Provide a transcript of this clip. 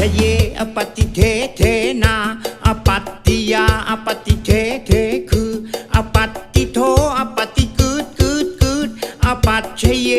ชเยอปฏิเทเทนาอปัตติยาอปฏิเทเทคืออปัตติโทอปฏิกืดกืดกืดอปัตชเย